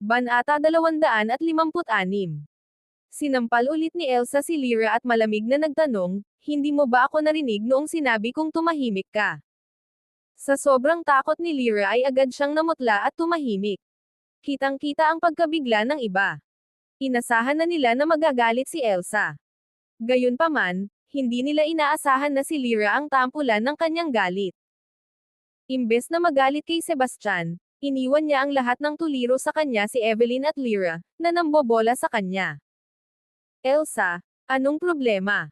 Banata 256 Sinampal ulit ni Elsa si Lyra at malamig na nagtanong, hindi mo ba ako narinig noong sinabi kong tumahimik ka? Sa sobrang takot ni Lyra ay agad siyang namutla at tumahimik. Kitang-kita ang pagkabigla ng iba. Inasahan na nila na magagalit si Elsa. Gayunpaman, hindi nila inaasahan na si Lyra ang tampulan ng kanyang galit. Imbes na magalit kay Sebastian, iniwan niya ang lahat ng tuliro sa kanya si Evelyn at Lyra, na nambobola sa kanya. Elsa, anong problema?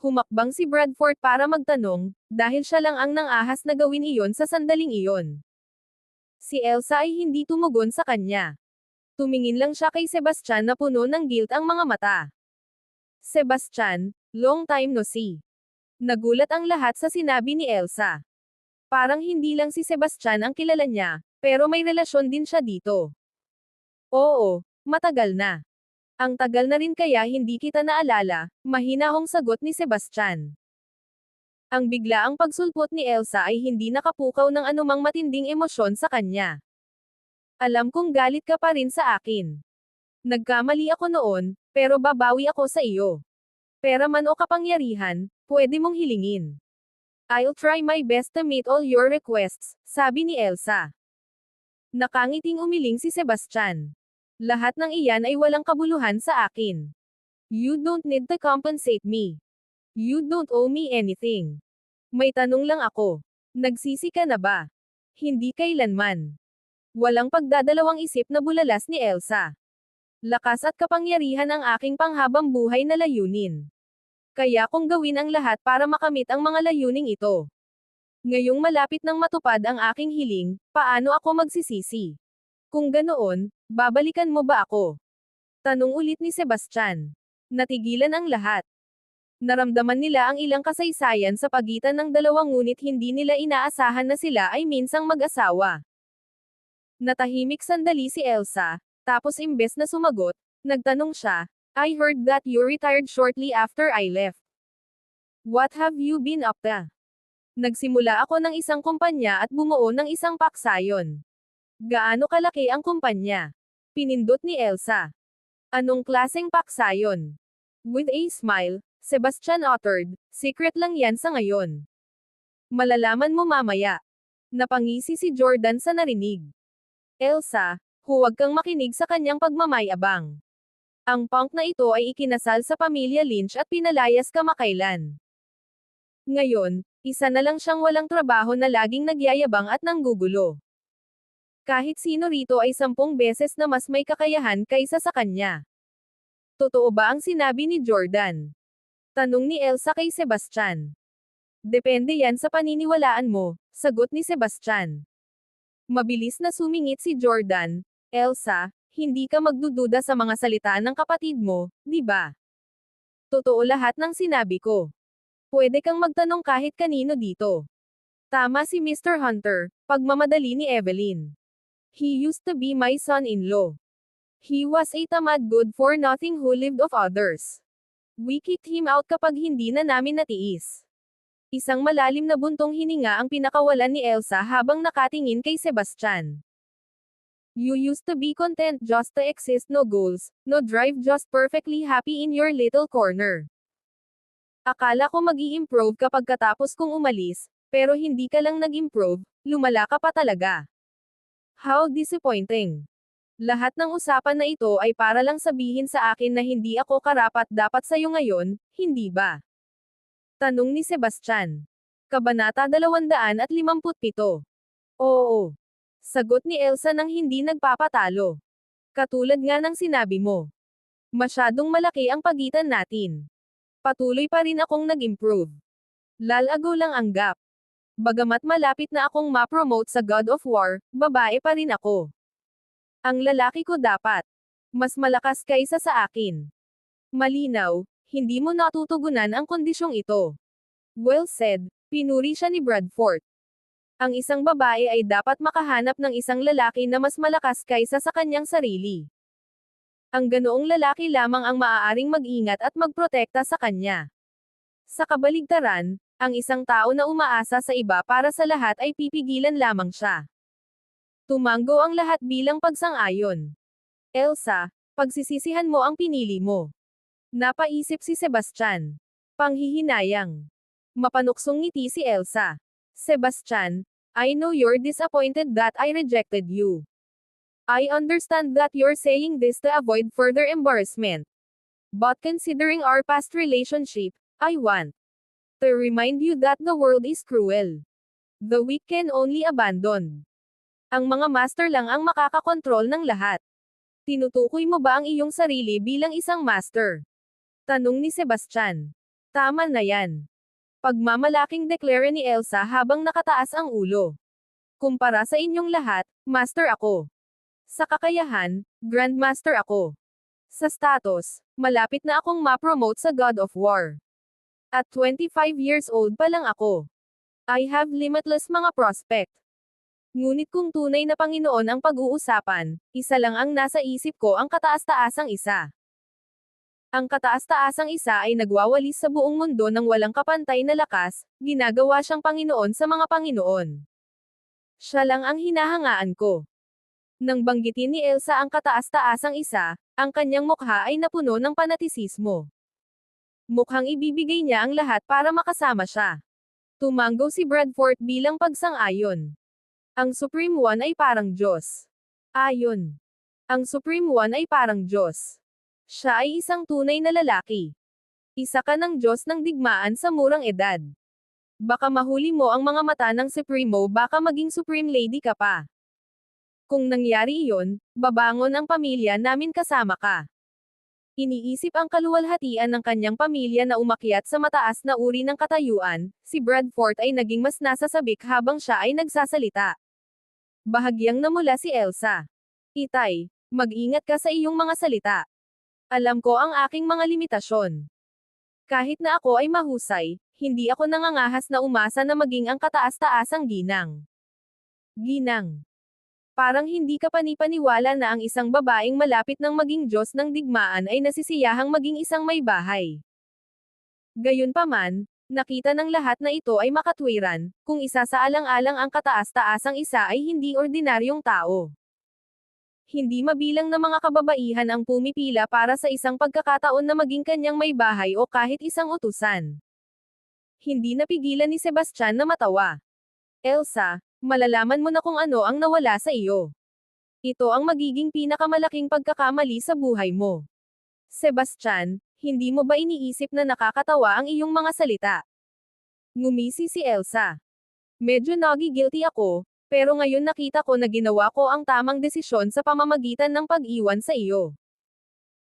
Humakbang si Bradford para magtanong, dahil siya lang ang nangahas na gawin iyon sa sandaling iyon. Si Elsa ay hindi tumugon sa kanya. Tumingin lang siya kay Sebastian na puno ng guilt ang mga mata. Sebastian, long time no see. Nagulat ang lahat sa sinabi ni Elsa. Parang hindi lang si Sebastian ang kilala niya, pero may relasyon din siya dito. Oo, matagal na. Ang tagal na rin kaya hindi kita naalala, mahinahong sagot ni Sebastian. Ang biglaang pagsulpot ni Elsa ay hindi nakapukaw ng anumang matinding emosyon sa kanya. Alam kong galit ka pa rin sa akin. Nagkamali ako noon, pero babawi ako sa iyo. Pera man o kapangyarihan, pwede mong hilingin. I'll try my best to meet all your requests, sabi ni Elsa. Nakangiting umiling si Sebastian. Lahat ng iyan ay walang kabuluhan sa akin. You don't need to compensate me. You don't owe me anything. May tanong lang ako. Nagsisi ka na ba? Hindi kailanman. Walang pagdadalawang isip na bulalas ni Elsa. Lakas at kapangyarihan ang aking panghabang buhay na layunin. Kaya kong gawin ang lahat para makamit ang mga layuning ito. Ngayong malapit nang matupad ang aking hiling, paano ako magsisisi? Kung ganoon, babalikan mo ba ako? Tanong ulit ni Sebastian. Natigilan ang lahat. Naramdaman nila ang ilang kasaysayan sa pagitan ng dalawang ngunit hindi nila inaasahan na sila ay minsang mag-asawa. Natahimik sandali si Elsa, tapos imbes na sumagot, nagtanong siya, I heard that you retired shortly after I left. What have you been up to? Nagsimula ako ng isang kumpanya at bumuo ng isang paksayon. Gaano kalaki ang kumpanya? Pinindot ni Elsa. Anong klaseng paksayon? With a smile, Sebastian uttered, secret lang yan sa ngayon. Malalaman mo mamaya. Napangisi si Jordan sa narinig. Elsa, huwag kang makinig sa kanyang pagmamayabang. Ang punk na ito ay ikinasal sa pamilya Lynch at pinalayas kamakailan. Ngayon, isa na lang siyang walang trabaho na laging nagyayabang at nanggugulo. Kahit sino rito ay sampung beses na mas may kakayahan kaysa sa kanya. Totoo ba ang sinabi ni Jordan? Tanong ni Elsa kay Sebastian. Depende yan sa paniniwalaan mo, sagot ni Sebastian. Mabilis na sumingit si Jordan, Elsa, hindi ka magdududa sa mga salita ng kapatid mo, di ba? Totoo lahat ng sinabi ko. Pwede kang magtanong kahit kanino dito. Tama si Mr. Hunter, pagmamadali ni Evelyn. He used to be my son-in-law. He was a tamad good-for-nothing who lived of others. We kicked him out kapag hindi na namin natiis. Isang malalim na buntong hininga ang pinakawalan ni Elsa habang nakatingin kay Sebastian. You used to be content just to exist no goals, no drive just perfectly happy in your little corner. Akala ko mag improve kapag katapos kong umalis, pero hindi ka lang nag-improve, lumala ka pa talaga. How disappointing. Lahat ng usapan na ito ay para lang sabihin sa akin na hindi ako karapat dapat sa'yo ngayon, hindi ba? Tanong ni Sebastian. Kabanata 257. Oo. Sagot ni Elsa nang hindi nagpapatalo. Katulad nga ng sinabi mo. Masyadong malaki ang pagitan natin. Patuloy pa rin akong nag-improve. Lalago lang ang gap. Bagamat malapit na akong ma-promote sa God of War, babae pa rin ako. Ang lalaki ko dapat mas malakas kaysa sa akin. Malinaw, hindi mo natutugunan ang kondisyong ito. Well said, pinuri siya ni Bradford. Ang isang babae ay dapat makahanap ng isang lalaki na mas malakas kaysa sa kanyang sarili. Ang ganoong lalaki lamang ang maaaring mag-ingat at magprotekta sa kanya. Sa kabaligtaran, ang isang tao na umaasa sa iba para sa lahat ay pipigilan lamang siya. Tumanggo ang lahat bilang pagsang-ayon. Elsa, pagsisisihan mo ang pinili mo. Napaisip si Sebastian. Panghihinayang. Mapanuksong ngiti si Elsa. Sebastian, I know you're disappointed that I rejected you. I understand that you're saying this to avoid further embarrassment. But considering our past relationship, I want to remind you that the world is cruel. The weak can only abandon. Ang mga master lang ang makakakontrol ng lahat. Tinutukoy mo ba ang iyong sarili bilang isang master? Tanong ni Sebastian. Tama na yan. Pagmamalaking deklara ni Elsa habang nakataas ang ulo. Kumpara sa inyong lahat, master ako. Sa kakayahan, grandmaster ako. Sa status, malapit na akong ma-promote sa God of War. At 25 years old pa lang ako. I have limitless mga prospect. Ngunit kung tunay na Panginoon ang pag-uusapan, isa lang ang nasa isip ko ang kataas-taasang isa. Ang kataas-taasang isa ay nagwawalis sa buong mundo ng walang kapantay na lakas, ginagawa siyang Panginoon sa mga Panginoon. Siya lang ang hinahangaan ko. Nang banggitin ni Elsa ang kataas-taasang isa, ang kanyang mukha ay napuno ng panatisismo. Mukhang ibibigay niya ang lahat para makasama siya. Tumango si Bradford bilang pagsang-ayon. Ang Supreme One ay parang Diyos. Ayon. Ang Supreme One ay parang Diyos. Siya ay isang tunay na lalaki. Isa ka ng Diyos ng digmaan sa murang edad. Baka mahuli mo ang mga mata ng Supremo baka maging Supreme Lady ka pa. Kung nangyari iyon, babangon ang pamilya namin kasama ka. Iniisip ang kaluwalhatian ng kanyang pamilya na umakyat sa mataas na uri ng katayuan, si Bradford ay naging mas nasasabik habang siya ay nagsasalita. Bahagyang namula si Elsa. Itay, mag-ingat ka sa iyong mga salita. Alam ko ang aking mga limitasyon. Kahit na ako ay mahusay, hindi ako nangangahas na umasa na maging ang kataas-taasang ginang. Ginang. Parang hindi ka panipaniwala na ang isang babaeng malapit ng maging Diyos ng digmaan ay nasisiyahang maging isang may bahay. Gayunpaman, nakita ng lahat na ito ay makatwiran, kung isa sa alang-alang ang kataas-taasang isa ay hindi ordinaryong tao. Hindi mabilang na mga kababaihan ang pumipila para sa isang pagkakataon na maging kanyang may bahay o kahit isang utusan. Hindi napigilan ni Sebastian na matawa. Elsa, malalaman mo na kung ano ang nawala sa iyo. Ito ang magiging pinakamalaking pagkakamali sa buhay mo. Sebastian, hindi mo ba iniisip na nakakatawa ang iyong mga salita? Ngumisi si Elsa. Medyo nagi-guilty ako, pero ngayon nakita ko na ginawa ko ang tamang desisyon sa pamamagitan ng pag-iwan sa iyo.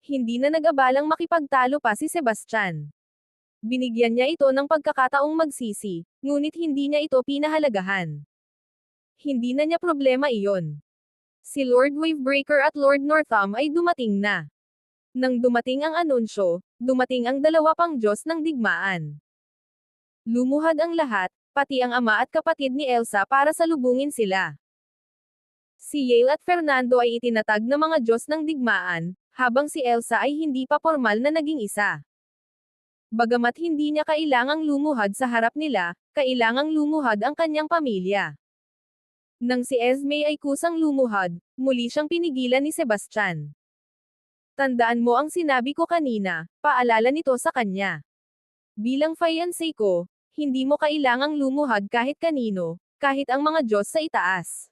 Hindi na nag-abalang makipagtalo pa si Sebastian. Binigyan niya ito ng pagkakataong magsisi, ngunit hindi niya ito pinahalagahan. Hindi na niya problema iyon. Si Lord Wavebreaker at Lord Northam ay dumating na. Nang dumating ang anunsyo, dumating ang dalawa pang Diyos ng digmaan. Lumuhad ang lahat, pati ang ama at kapatid ni Elsa para salubungin sila. Si Yale at Fernando ay itinatag na mga Diyos ng digmaan, habang si Elsa ay hindi pa formal na naging isa. Bagamat hindi niya kailangang lumuhad sa harap nila, kailangang lumuhad ang kanyang pamilya. Nang si Esme ay kusang lumuhad, muli siyang pinigilan ni Sebastian. Tandaan mo ang sinabi ko kanina, paalala nito sa kanya. Bilang fiancé ko, hindi mo kailangang lumuhad kahit kanino, kahit ang mga Diyos sa itaas.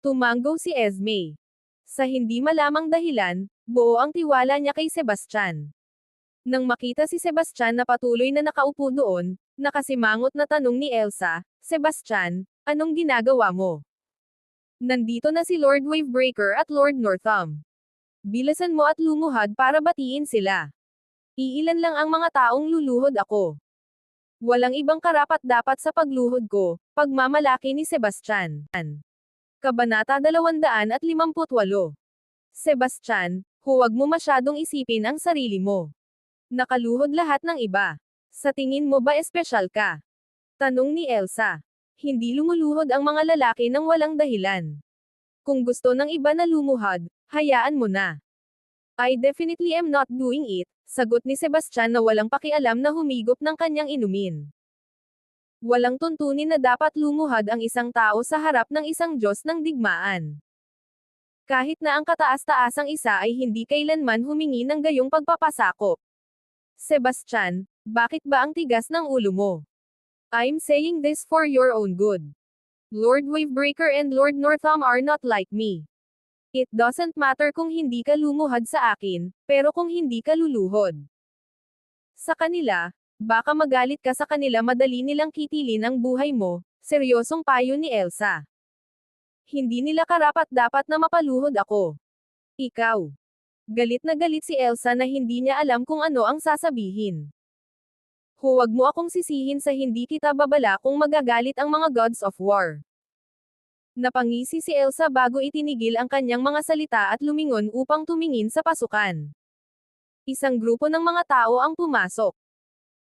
Tumango si Esme. Sa hindi malamang dahilan, buo ang tiwala niya kay Sebastian. Nang makita si Sebastian na patuloy na nakaupo doon, nakasimangot na tanong ni Elsa, Sebastian, anong ginagawa mo? Nandito na si Lord Wavebreaker at Lord Northam. Bilasan mo at lumuhad para batiin sila. Iilan lang ang mga taong luluhod ako. Walang ibang karapat dapat sa pagluhod ko, pagmamalaki ni Sebastian. Kabanata 258 Sebastian, huwag mo masyadong isipin ang sarili mo. Nakaluhod lahat ng iba. Sa tingin mo ba espesyal ka? Tanong ni Elsa. Hindi lumuluhod ang mga lalaki ng walang dahilan. Kung gusto ng iba na lumuhad, hayaan mo na. I definitely am not doing it, Sagot ni Sebastian na walang pakialam na humigop ng kanyang inumin. Walang tuntunin na dapat lumuhad ang isang tao sa harap ng isang Diyos ng digmaan. Kahit na ang kataas-taasang isa ay hindi kailanman humingi ng gayong pagpapasakop. Sebastian, bakit ba ang tigas ng ulo mo? I'm saying this for your own good. Lord Wavebreaker and Lord Northam are not like me. It doesn't matter kung hindi ka lumuhad sa akin, pero kung hindi ka luluhod. Sa kanila, baka magalit ka sa kanila madali nilang kitilin ang buhay mo, seryosong payo ni Elsa. Hindi nila karapat dapat na mapaluhod ako. Ikaw. Galit na galit si Elsa na hindi niya alam kung ano ang sasabihin. Huwag mo akong sisihin sa hindi kita babala kung magagalit ang mga gods of war. Napangisi si Elsa bago itinigil ang kanyang mga salita at lumingon upang tumingin sa pasukan. Isang grupo ng mga tao ang pumasok.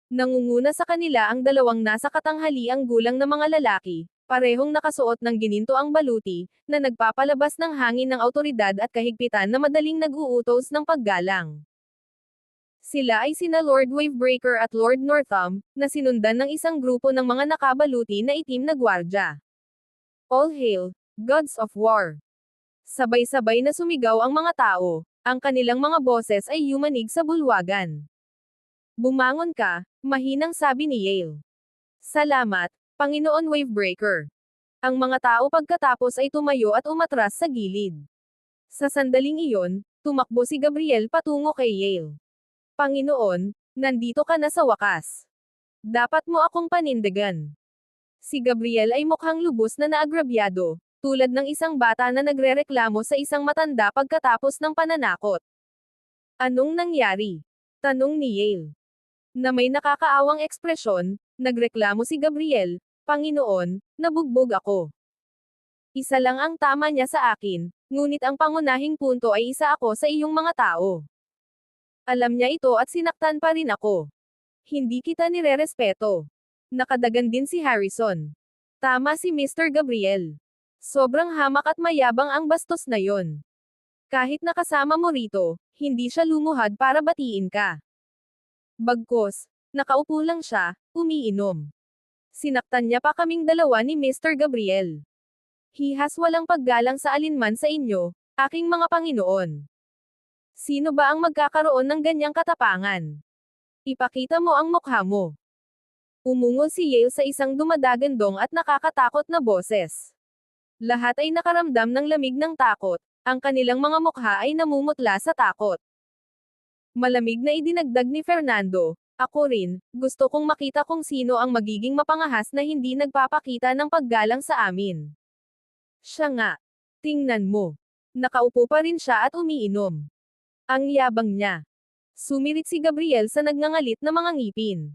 Nangunguna sa kanila ang dalawang nasa katanghaliang gulang na mga lalaki, parehong nakasuot ng gininto ang baluti, na nagpapalabas ng hangin ng autoridad at kahigpitan na madaling nag-uutos ng paggalang. Sila ay sina Lord Wavebreaker at Lord Northam, na sinundan ng isang grupo ng mga nakabaluti na itim na gwardya. All hail, gods of war! Sabay-sabay na sumigaw ang mga tao, ang kanilang mga boses ay yumanig sa bulwagan. Bumangon ka, mahinang sabi ni Yale. Salamat, Panginoon Wavebreaker. Ang mga tao pagkatapos ay tumayo at umatras sa gilid. Sa sandaling iyon, tumakbo si Gabriel patungo kay Yale. Panginoon, nandito ka na sa wakas. Dapat mo akong panindigan. Si Gabriel ay mukhang lubos na naagrabyado, tulad ng isang bata na nagrereklamo sa isang matanda pagkatapos ng pananakot. Anong nangyari? Tanong ni Yale. Na may nakakaawang ekspresyon, nagreklamo si Gabriel, Panginoon, nabugbog ako. Isa lang ang tama niya sa akin, ngunit ang pangunahing punto ay isa ako sa iyong mga tao. Alam niya ito at sinaktan pa rin ako. Hindi kita nirerespeto. Nakadagan din si Harrison. Tama si Mr. Gabriel. Sobrang hamak at mayabang ang bastos na yon. Kahit nakasama mo rito, hindi siya lumuhad para batiin ka. Bagkos, nakaupo lang siya, umiinom. Sinaktan niya pa kaming dalawa ni Mr. Gabriel. Hihas walang paggalang sa alinman sa inyo, aking mga Panginoon. Sino ba ang magkakaroon ng ganyang katapangan? Ipakita mo ang mukha mo. Umungol si Yale sa isang dumadagandong at nakakatakot na boses. Lahat ay nakaramdam ng lamig ng takot, ang kanilang mga mukha ay namumutla sa takot. Malamig na idinagdag ni Fernando, ako rin, gusto kong makita kung sino ang magiging mapangahas na hindi nagpapakita ng paggalang sa amin. Siya nga. Tingnan mo. Nakaupo pa rin siya at umiinom. Ang yabang niya. Sumirit si Gabriel sa nagngangalit na mga ngipin.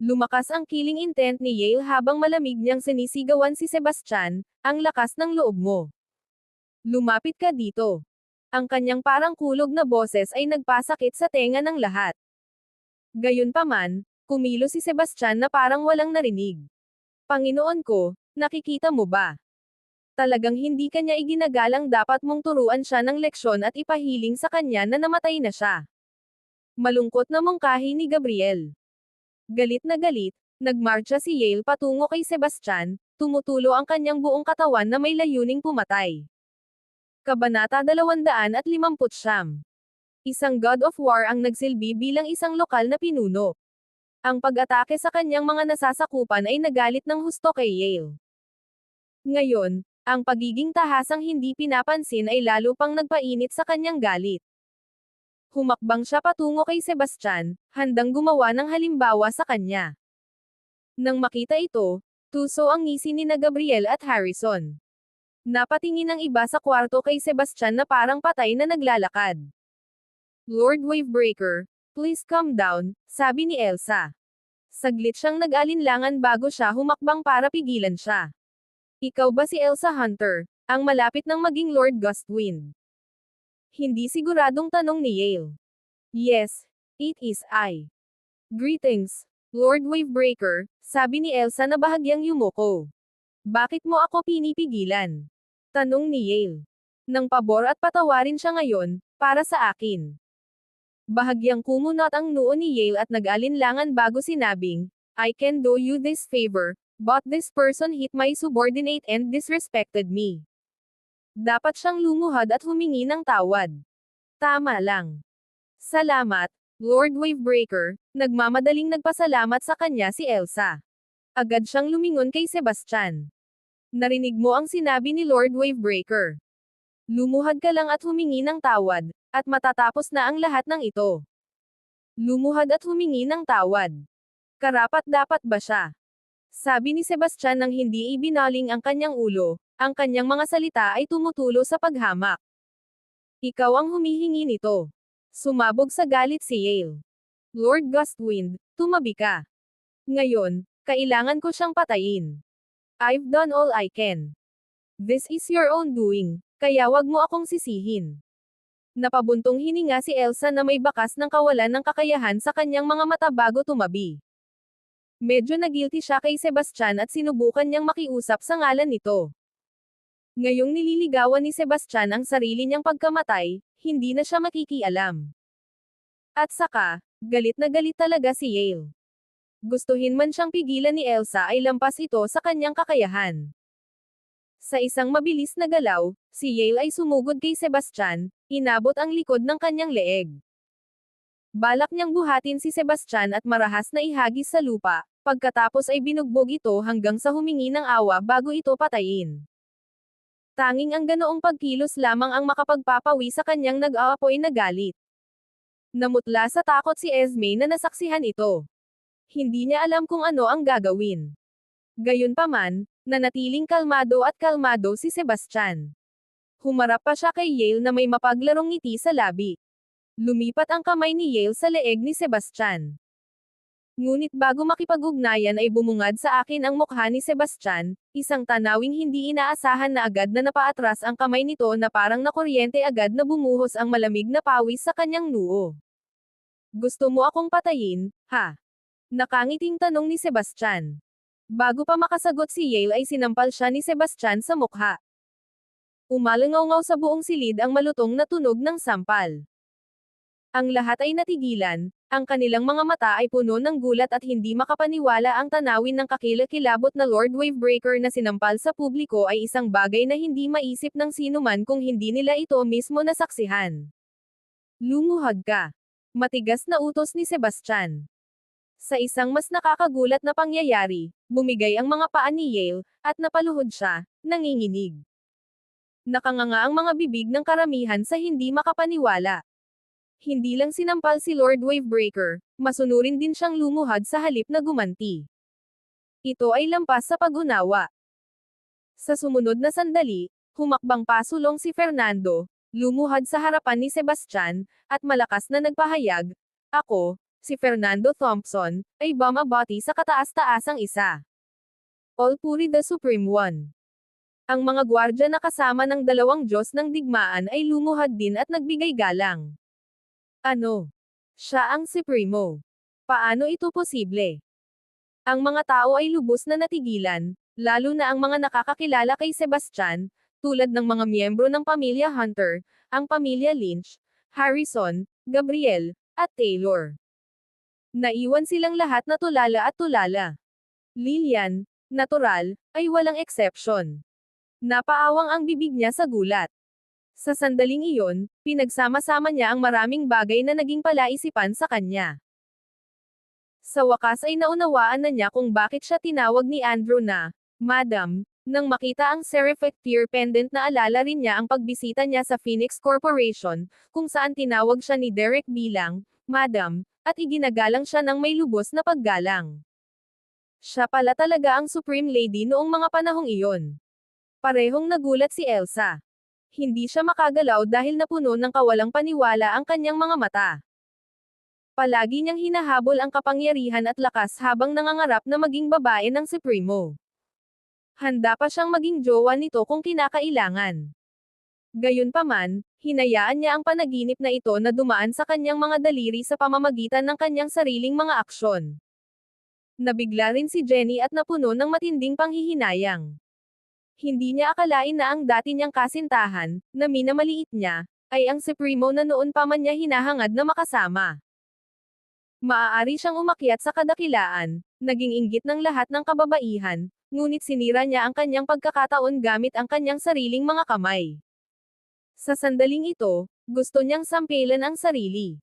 Lumakas ang killing intent ni Yale habang malamig niyang sinisigawan si Sebastian, ang lakas ng loob mo. Lumapit ka dito. Ang kanyang parang kulog na boses ay nagpasakit sa tenga ng lahat. Gayunpaman, kumilo si Sebastian na parang walang narinig. Panginoon ko, nakikita mo ba? Talagang hindi kanya iginagalang dapat mong turuan siya ng leksyon at ipahiling sa kanya na namatay na siya. Malungkot na mungkahi ni Gabriel. Galit na galit, nagmarcha si Yale patungo kay Sebastian, tumutulo ang kanyang buong katawan na may layuning pumatay. Kabanata 250 Isang god of war ang nagsilbi bilang isang lokal na pinuno. Ang pag-atake sa kanyang mga nasasakupan ay nagalit ng husto kay Yale. Ngayon, ang pagiging tahasang hindi pinapansin ay lalo pang nagpainit sa kanyang galit. Humakbang siya patungo kay Sebastian, handang gumawa ng halimbawa sa kanya. Nang makita ito, tuso ang ngisi ni na Gabriel at Harrison. Napatingin ang iba sa kwarto kay Sebastian na parang patay na naglalakad. Lord Wavebreaker, please calm down, sabi ni Elsa. Saglit siyang nag-alinlangan bago siya humakbang para pigilan siya. Ikaw ba si Elsa Hunter, ang malapit ng maging Lord Gustwind? Hindi siguradong tanong ni Yale. Yes, it is I. Greetings, Lord Wavebreaker, sabi ni Elsa na bahagyang yumuko. Bakit mo ako pinipigilan? Tanong ni Yale. Nang pabor at patawarin siya ngayon, para sa akin. Bahagyang kumunot ang noo ni Yale at nag-alinlangan bago sinabing, I can do you this favor, but this person hit my subordinate and disrespected me. Dapat siyang lumuhad at humingi ng tawad. Tama lang. Salamat, Lord Wavebreaker, nagmamadaling nagpasalamat sa kanya si Elsa. Agad siyang lumingon kay Sebastian. Narinig mo ang sinabi ni Lord Wavebreaker. Lumuhad ka lang at humingi ng tawad, at matatapos na ang lahat ng ito. Lumuhad at humingi ng tawad. Karapat dapat ba siya? Sabi ni Sebastian nang hindi ibinaling ang kanyang ulo, ang kanyang mga salita ay tumutulo sa paghamak. Ikaw ang humihingi nito. Sumabog sa galit si Yale. Lord Gustwind, tumabi ka. Ngayon, kailangan ko siyang patayin. I've done all I can. This is your own doing, kaya wag mo akong sisihin. Napabuntong hininga si Elsa na may bakas ng kawalan ng kakayahan sa kanyang mga mata bago tumabi. Medyo nagilty siya kay Sebastian at sinubukan niyang makiusap sa ngalan nito. Ngayong nililigawan ni Sebastian ang sarili niyang pagkamatay, hindi na siya makikialam. At saka, galit na galit talaga si Yale. Gustuhin man siyang pigilan ni Elsa ay lampas ito sa kanyang kakayahan. Sa isang mabilis na galaw, si Yale ay sumugod kay Sebastian, inabot ang likod ng kanyang leeg. Balak niyang buhatin si Sebastian at marahas na ihagis sa lupa, pagkatapos ay binugbog ito hanggang sa humingi ng awa bago ito patayin. Tanging ang ganoong pagkilos lamang ang makapagpapawi sa kanyang nag-aapoy na galit. Namutla sa takot si Esme na nasaksihan ito. Hindi niya alam kung ano ang gagawin. Gayunpaman, nanatiling kalmado at kalmado si Sebastian. Humarap pa siya kay Yale na may mapaglarong ngiti sa labi. Lumipat ang kamay ni Yale sa leeg ni Sebastian. Ngunit bago makipag-ugnayan ay bumungad sa akin ang mukha ni Sebastian, isang tanawing hindi inaasahan na agad na napaatras ang kamay nito na parang nakuryente agad na bumuhos ang malamig na pawis sa kanyang noo. Gusto mo akong patayin, ha? Nakangiting tanong ni Sebastian. Bago pa makasagot si Yale ay sinampal siya ni Sebastian sa mukha. Umalangaw sa buong silid ang malutong na tunog ng sampal. Ang lahat ay natigilan, ang kanilang mga mata ay puno ng gulat at hindi makapaniwala ang tanawin ng kakilakilabot na Lord Wavebreaker na sinampal sa publiko ay isang bagay na hindi maisip ng sinuman kung hindi nila ito mismo nasaksihan. Lumuhod ka. Matigas na utos ni Sebastian. Sa isang mas nakakagulat na pangyayari, bumigay ang mga paa ni Yale, at napaluhod siya, nanginginig. Nakanganga ang mga bibig ng karamihan sa hindi makapaniwala. Hindi lang sinampal si Lord Wavebreaker, masunurin din siyang lumuhad sa halip na gumanti. Ito ay lampas sa pag-unawa. Sa sumunod na sandali, humakbang pasulong si Fernando, lumuhad sa harapan ni Sebastian, at malakas na nagpahayag, Ako, si Fernando Thompson, ay bumabati sa kataas-taasang isa. All Puri the Supreme One. Ang mga gwardya na kasama ng dalawang Diyos ng digmaan ay lumuhad din at nagbigay galang. Ano? Siya ang Supremo. Paano ito posible? Ang mga tao ay lubos na natigilan, lalo na ang mga nakakakilala kay Sebastian, tulad ng mga miyembro ng pamilya Hunter, ang pamilya Lynch, Harrison, Gabriel, at Taylor. Naiwan silang lahat na tulala at tulala. Lilian, natural, ay walang exception. Napaawang ang bibig niya sa gulat. Sa sandaling iyon, pinagsama-sama niya ang maraming bagay na naging palaisipan sa kanya. Sa wakas ay naunawaan na niya kung bakit siya tinawag ni Andrew na, Madam, nang makita ang Serifecteer pendant na alala rin niya ang pagbisita niya sa Phoenix Corporation, kung saan tinawag siya ni Derek bilang, Madam, at iginagalang siya ng may lubos na paggalang. Siya pala talaga ang Supreme Lady noong mga panahong iyon. Parehong nagulat si Elsa. Hindi siya makagalaw dahil napuno ng kawalang paniwala ang kanyang mga mata. Palagi niyang hinahabol ang kapangyarihan at lakas habang nangangarap na maging babae ng Supremo. Handa pa siyang maging jowa nito kung kinakailangan. Gayunpaman, hinayaan niya ang panaginip na ito na dumaan sa kanyang mga daliri sa pamamagitan ng kanyang sariling mga aksyon. Nabigla rin si Jenny at napuno ng matinding panghihinayang. Hindi niya akalain na ang dati niyang kasintahan, na minamaliit niya, ay ang Supremo na noon pa man niya hinahangad na makasama. Maaari siyang umakyat sa kadakilaan, naging inggit ng lahat ng kababaihan, ngunit sinira niya ang kanyang pagkakataon gamit ang kanyang sariling mga kamay. Sa sandaling ito, gusto niyang sampilan ang sarili.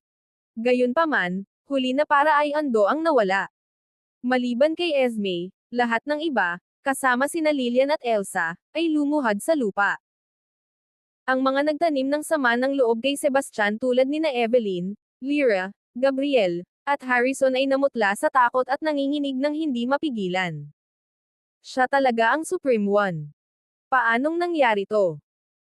Gayunpaman, huli na para ay ando ang nawala. Maliban kay Esme, lahat ng iba, kasama sina Lilian at Elsa, ay lumuhad sa lupa. Ang mga nagtanim ng sama ng loob kay Sebastian tulad ni na Evelyn, Lyra, Gabriel, at Harrison ay namutla sa takot at nanginginig ng hindi mapigilan. Siya talaga ang Supreme One. Paanong nangyari to?